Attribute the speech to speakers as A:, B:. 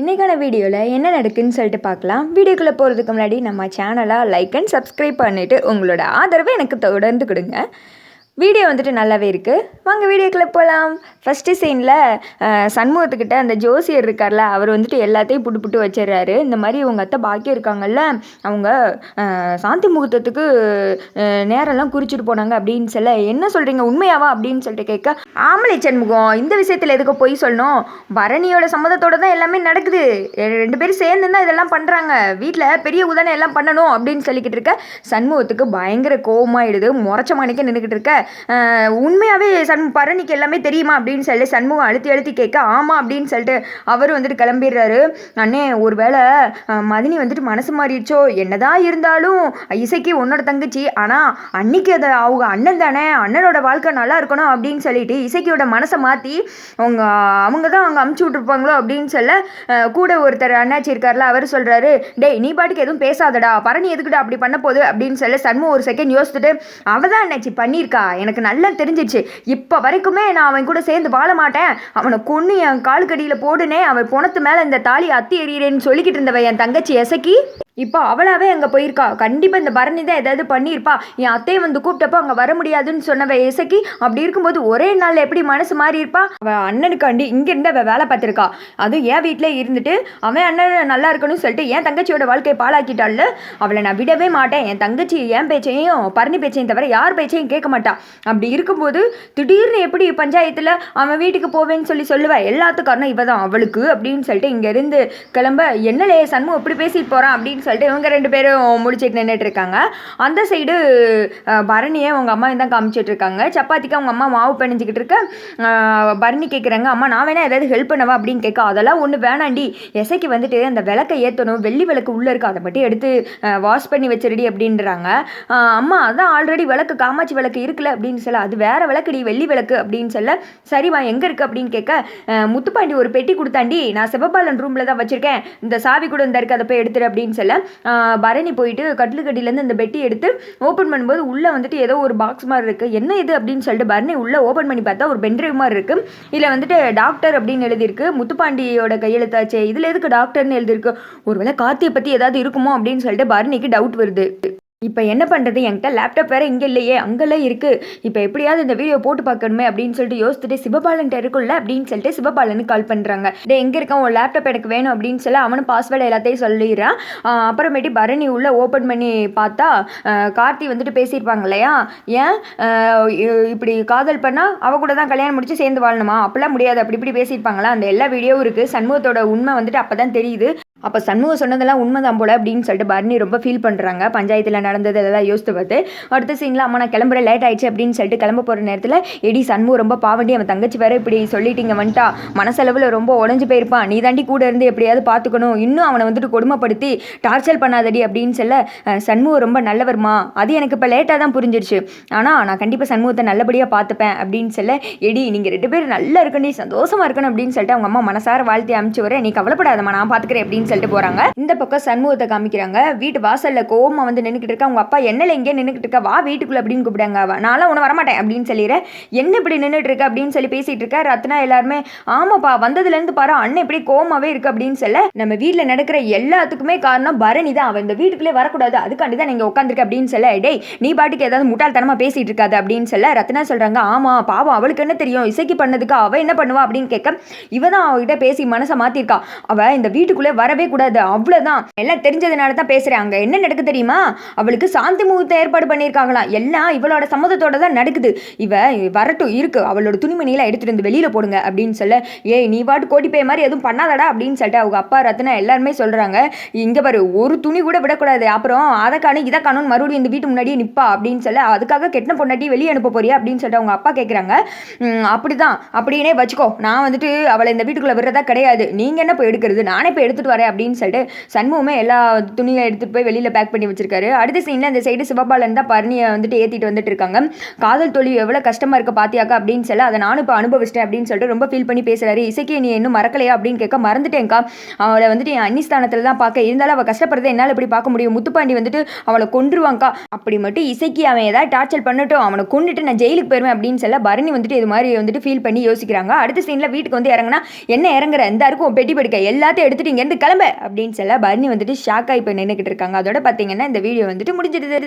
A: இன்றைக்கான வீடியோவில் என்ன நடக்குன்னு சொல்லிட்டு பார்க்கலாம். வீடியோக்குள்ளே போகிறதுக்கு முன்னாடி நம்ம சேனலாக லைக் அண்ட் சப்ஸ்கிரைப் பண்ணிவிட்டு உங்களோட ஆதரவை எனக்கு தொடர்ந்து கொடுங்க. வீடியோ வந்துட்டு நல்லாவே இருக்குது வாங்க வீடியோக்குள்ளே போகலாம் ஃபஸ்ட்டு சீனில் சண்முகத்துக்கிட்ட அந்த ஜோசியர் இருக்கார்ல அவர் வந்துட்டு எல்லாத்தையும் புட்டு புட்டு வச்சிடுறாரு. இந்த மாதிரி உங்கள் அத்தை பாக்கியம் இருக்காங்கல்ல அவங்க சாந்தி முகூர்த்தத்துக்கு நேரம்லாம் குறிச்சிட்டு போனாங்க அப்படின்னு சொல்ல என்ன சொல்கிறீங்க உண்மையாவா? அப்படின்னு சொல்லிட்டு கேட்க ஆமலை சண்முகம் இந்த விஷயத்தில் எதுக்கு போய் சொல்லணும்? பரணியோட சம்மதத்தோட தான் எல்லாமே நடக்குது. ரெண்டு பேரும் சேர்ந்து தான் இதெல்லாம் பண்ணுறாங்க வீட்டில் பெரிய உதாரணம் எல்லாம் பண்ணணும் அப்படின்னு சொல்லிக்கிட்டு இருக்க சண்முகத்துக்கு பயங்கர கோபமாயிடுது முறைச்ச மாணிக்க நின்றுக்கிட்டு இருக்க உண்மையாகவே சண் பரணிக்கு எல்லாமே தெரியுமா அப்படின்னு சொல்லி சண்முகம் அழுத்தி அழுத்தி கேட்க ஆமாம் அப்படின்னு சொல்லிட்டு அவரும் வந்துட்டு கிளம்பிடுறாரு. அண்ணே ஒருவேளை வேளை மதினி வந்துட்டு மனசு மாறிடுச்சோ? என்னதான் இருந்தாலும் இசைக்கு உன்னோட தங்கச்சி. ஆனால் அன்னைக்கு அதை அவங்க அண்ணன் தானே அண்ணனோட வாழ்க்கை நல்லா இருக்கணும் அப்படின்னு சொல்லிட்டு இசைக்கியோட மனசை மாற்றி அவங்க அவங்க தான் அவங்க அமுச்சு விட்ருப்பாங்களோ அப்படின்னு சொல்ல கூட ஒருத்தர் அண்ணாச்சி இருக்கார்ல அவர் சொல்கிறாரு டேய் நீ பாட்டுக்கு எதுவும் பேசாதடா. பரணி எதுக்குடா அப்படி பண்ண போகுது? அப்படின்னு சொல்ல சண்முகம் ஒரு செகண்ட் யோசிச்சுட்டு அவள் தான் அண்ணாச்சி பண்ணியிருக்கா. எனக்கு நல்லா தெரிஞ்சிச்சு. இப்போ வரைக்குமே நான் அவன் கூட சேர்ந்து வாழ மாட்டேன். அவனை கொன்று என் காலுக்கடியில் போடுனே அவன் புணத்து மேலே இந்த தாலி அத்தி எறிகிறேன்னு சொல்லிக்கிட்டு இருந்தவன் என் தங்கச்சி எசக்கி. இப்போ அவளாவே அங்கே போயிருக்கா. கண்டிப்பாக இந்த பரணி தான் ஏதாவது பண்ணியிருப்பா. என் அத்தையை வந்து கூப்பிட்டப்போ அங்கே வர முடியாதுன்னு சொன்னவ இசக்கி அப்படி இருக்கும்போது ஒரே நாளில் எப்படி மனசு மாறி இருப்பா? அவள் அண்ணனுக்காண்டி இங்கேருந்து அவள் வேலை பார்த்துருக்கா. அதுவும் என் வீட்டிலே இருந்துட்டு அவன் அண்ணன் நல்லா இருக்கணும்னு சொல்லிட்டு என் தங்கச்சியோட வாழ்க்கையை பாழாக்கிட்டாள்ல. அவளை நான் விடவே மாட்டேன். என் தங்கச்சி என் பேச்சையும் பரணி பேச்சையும் தவிர யார் பேச்சையும் கேட்க மாட்டா. அப்படி இருக்கும்போது திடீர்னு எப்படி பஞ்சாயத்தில் அவன் வீட்டுக்கு போவேன்னு சொல்லி சொல்லுவா? எல்லாத்துக்கும் காரணம் இவ தான் அவளுக்கு அப்படின்னு சொல்லிட்டு இங்கேருந்து கிளம்ப என்னலே சண்முகம் இப்படி பேசிட்டு போகிறான் அப்படின்னு சொல்லிட்டு இவங்க ரெண்டு பேரும் முடிச்சிட்டு நின்றுட்டு இருக்காங்க அந்த சைடு பரணியை அவங்க அம்மா தான் காமிச்சிட்டு இருக்காங்க சப்பாத்திக்கு அவங்க அம்மா மாவு பிணைஞ்சிக்கிட்டு இருக்க. பரணி கேட்குறாங்க அம்மா நான் வேணா ஏதாவது ஹெல்ப் பண்ணவா? அப்படின்னு கேட்க அதெல்லாம் ஒன்று வேணாண்டி. எசைக்கு வந்துட்டு அந்த விளக்கை ஏற்றணும் வெள்ளி விளக்கு உள்ளே இருக்கு. அதை மட்டும் எடுத்து வாஷ் பண்ணி வச்சிருடி அப்படின்றாங்க. அம்மா அதான் ஆல்ரெடி விளக்கு காமாட்சி விளக்கு இருக்குல்ல அப்படின்னு சொல்ல அது வேற விளக்குடி வெள்ளி விளக்கு அப்படின்னு சொல்ல சரிம்மா எங்கே இருக்கு? அப்படின்னு கேட்க முத்துப்பாண்டி ஒரு பெட்டி கொடுத்தாண்டி நான் சிவபாலன் ரூமில் தான் வச்சுருக்கேன். இந்த சாவி கூட இந்த இருக்கு அதை போய் எடுத்துரு அப்படின்னு சொல்ல பரணி போயிட்டு கட்டிலுக்கடியிலேருந்து இந்த பெட்டி எடுத்து ஓப்பன் பண்ணும்போது உள்ளே வந்துட்டு ஏதோ ஒரு பாக்ஸ் மாதிரி இருக்குது என்ன இது அப்படின்னு சொல்லிட்டு பரணி உள்ளே ஓப்பன் பண்ணி பார்த்தா ஒரு பென்ட்ரைவ் மாதிரி இருக்குது இதில் வந்துட்டு டாக்டர் அப்படின்னு எழுதியிருக்கு. முத்துப்பாண்டியோட கையெழுத்தாச்சே இதில் எதுக்கு டாக்டர்னு எழுதியிருக்கு. ஒருவேளை கார்த்தியை பற்றி ஏதாவது இருக்குமோ அப்படின்னு சொல்லிட்டு பரணிக்கு டவுட் வருது. இப்போ என்ன பண்ணுறது என்கிட்ட லேப்டாப் வேறு இங்கே இல்லையே அங்கெல்லாம் இருக்குது இப்போ எப்படியாவது இந்த வீடியோ போட்டு பார்க்கணுமே அப்படின்னு சொல்லிட்டு யோசிச்சுட்டு சிவபாலன்ட்ட இருக்குல்ல அப்படின்னு சொல்லிட்டு சிவபாலனுக்கு கால் பண்ணுறாங்க டே எங்கே இருக்கான் உன் லேப்டாப் எனக்கு வேணும் அப்படின்னு சொல்லி அவனும் பாஸ்வேர்டு எல்லாத்தையும் சொல்லிடுறான். அப்புறமேட்டு பரணி உள்ளே ஓப்பன் பண்ணி பார்த்தா கார்த்தி வந்துட்டு பேசியிருப்பாங்க இல்லையா? ஏன்? இப்படி காதல் பண்ணால் அவ கூட தான் கல்யாணம் முடிச்சு சேர்ந்து வாழணுமா? அப்போல்லாம் முடியாது. அப்படி இப்படி பேசியிருப்பாங்களா? அந்த எல்லா வீடியோவும் இருக்குது சண்முகத்தோட உண்மை வந்துட்டு அப்போ தான் தெரியுது. அப்போ சண்முகம் சொன்னதெல்லாம் உண்மைதான் போல அப்படின்னு சொல்லிட்டு பரணி ரொம்ப ஃபீல் பண்ணுறாங்க பஞ்சாயத்தில் நடந்தது இதெல்லாம் யோசித்து பார்த்து அடுத்த சீனில் அம்மா நான் கிளம்புற லேட் ஆயிடுச்சு அப்படின்னு சொல்லிட்டு கிளம்ப போகிற நேரத்தில் எடி சண்முகம் ரொம்ப பாவண்டி அவன் தங்கச்சி வேற இப்படி சொல்லிட்டீங்க வந்துட்டா. மனசளவில் ரொம்ப உடஞ்சி போயிருப்பான் நீ தாண்டி கூட இருந்து எப்படியாவது பார்த்துக்கணும். இன்னும் அவனை வந்துட்டு கொடுமைப்படுத்தி டார்ச்சர் பண்ணாதடி அப்படின்னு சொல்ல சண்முகம் ரொம்ப நல்லவர்மா. அது எனக்கு இப்போ லேட்டாக தான் புரிஞ்சிருச்சு. ஆனால் நான் கண்டிப்பாக சண்முகத்தை நல்லபடியாக பார்த்துப்பேன் அப்படின்னு சொல்ல எடி நீங்கள் ரெண்டு பேரும் நல்லா இருக்கணும் சந்தோஷமாக இருக்கணும் அப்படின்னு சொல்லிட்டு அவங்க அம்மா மனசார வாழ்த்தி அனுப்பிச்சு வரேன் நீ கவலைப்படாதம்மா நான் பார்த்துக்கிறேன் அப்படின்னு சொல்லிட்டு போகிறாங்க இந்த பக்கம் சண்முகத்தை காமிக்கிறாங்க. வீட்டு வாசல்ல கோவமா வந்து நின்றுக்கிட்டு இருக்கா. அவங்க அப்பா என்னல எங்கே நின்றுக்கிட்டு இருக்கா? வா வீட்டுக்குள்ள அப்படின்னு கூப்பிடுங்க அவ. நான்லாம் உன வரமாட்டேன் அப்படின்னு சொல்லிடுறேன் என்ன இப்படி நின்றுட்டு இருக்க? அப்படின்னு சொல்லி பேசிட்டு இருக்கா. ரத்னா எல்லாருமே ஆமாப்பா வந்ததுலேருந்து பாரு அண்ணன் இப்படி கோவமாவே இருக்கு அப்படின்னு சொல்ல நம்ம வீட்டில் நடக்கிற எல்லாத்துக்குமே காரணம் பரணி தான். அவன் இந்த வீட்டுக்குள்ளே வரக்கூடாது. அதுக்காண்டி தான் நீங்கள் உட்காந்துருக்க அப்படின்னு சொல்ல டேய் நீ பாட்டுக்கு ஏதாவது முட்டாள்தனமா பேசிட்டு இருக்காது அப்படின்னு சொல்ல ரத்னா சொல்றாங்க ஆமா பாவம் அவளுக்கு என்ன தெரியும்? இசைக்கு பண்ணதுக்கு அவ என்ன பண்ணுவா? அப்படின்னு கேட்க இவ தான் அவகிட்ட பேசி மனசை மாத்திருக்கா. அவ இந்த வீட்டுக்குள்ளே வர வரவே கூடாது. அவ்வளோதான் எல்லாம் தெரிஞ்சதுனால தான் பேசுகிறேன் அங்கே என்ன நடக்கு தெரியுமா? அவளுக்கு சாந்தி முகூர்த்த ஏற்பாடு பண்ணியிருக்காங்களாம் எல்லாம் இவளோட சம்மதத்தோட தான் நடக்குது. இவ வரட்டும் இருக்கு. அவளோட துணிமணியெல்லாம் எடுத்துட்டு வந்து வெளியில் போடுங்க அப்படின்னு சொல்ல ஏய் நீ பாட்டு கோடி பே மாதிரி எதுவும் பண்ணாதடா அப்படின்னு சொல்லிட்டு அவங்க அப்பா ரத்னா எல்லாருமே சொல்கிறாங்க இங்கே பாரு ஒரு துணி கூட விடக்கூடாது. அப்புறம் அதை காணும் இதை காணும் மறுபடியும் இந்த வீட்டு முன்னாடியே நிப்பா அப்படின்னு சொல்ல அதுக்காக கெட்டின பொண்டாட்டி வெளியே அனுப்ப போறியா? அப்படின்னு சொல்லிட்டு அவங்க அப்பா கேட்குறாங்க அப்படிதான். அப்படின்னே வச்சுக்கோ. நான் வந்துட்டு அவளை இந்த வீட்டுக்குள்ளே விடுறதா கிடையாது. நீங்கள் என்ன போய் எடுக்கிறது? நானே இப்போ எடுத்துகிட்டு வரேன். அப்படின்னு சொல்லிட்டு சண்முகமே எல்லா துணியை எடுத்துகிட்டு போய் வெளியில் பேக் பண்ணி வச்சிருக்காரு. அடுத்த சீனில் இந்த சைடு சிவபாலன் தான் பரணியை வந்துட்டு ஏற்றிட்டு வந்துட்டு இருக்காங்க. காதல் தொழில் எவ்வளோ கஷ்டமாக இருக்க பாத்தியாக்கா அப்படின்னு சொல்லி அதை நானும் இப்போ அனுபவிச்சிட்டேன் அப்படின்னு சொல்லிட்டு ரொம்ப ஃபீல் பண்ணி பேசுறாரு. இசைக்கு நீ இன்னும் மறக்கலையா அப்படின்னு கேட்க மறந்துட்டேன்க்கா. அவளை வந்துட்டு என் அன்னிஸ்தானத்தில் தான் பார்க்க. இருந்தாலும் அவள் கஷ்டப்படுறதை என்னால் இப்படி பார்க்க முடியும். முத்துப்பாண்டி வந்துட்டு அவளை கொண்டுருவாங்க்கா அப்படி மட்டும் இசைக்கு அவன் ஏதாவது டார்ச்சர் பண்ணட்டும். அவனை கொண்டுட்டு நான் ஜெயிலுக்கு போயிருவேன் அப்படின்னு சொல்ல பரணி வந்துட்டு இது மாதிரி வந்துட்டு ஃபீல் பண்ணி யோசிக்கிறாங்க. அடுத்த சீனில் வீட்டுக்கு வந்து இறங்குனா என்ன இறங்குற? எந்த இருக்கும் பெட்டி படுக்க. எல்லாத்தையும் எடுத்துட்டு இங்கேருந்து கிளம்பி. அப்படின்னு சொல்ல பர்னி வந்துட்டு ஷாக் ஆகி போய் நின்றுக்கிட்டு இருக்காங்க. அதோட பார்த்தீங்கன்னா இந்த வீடியோ வந்துட்டு முடிஞ்சிடுது.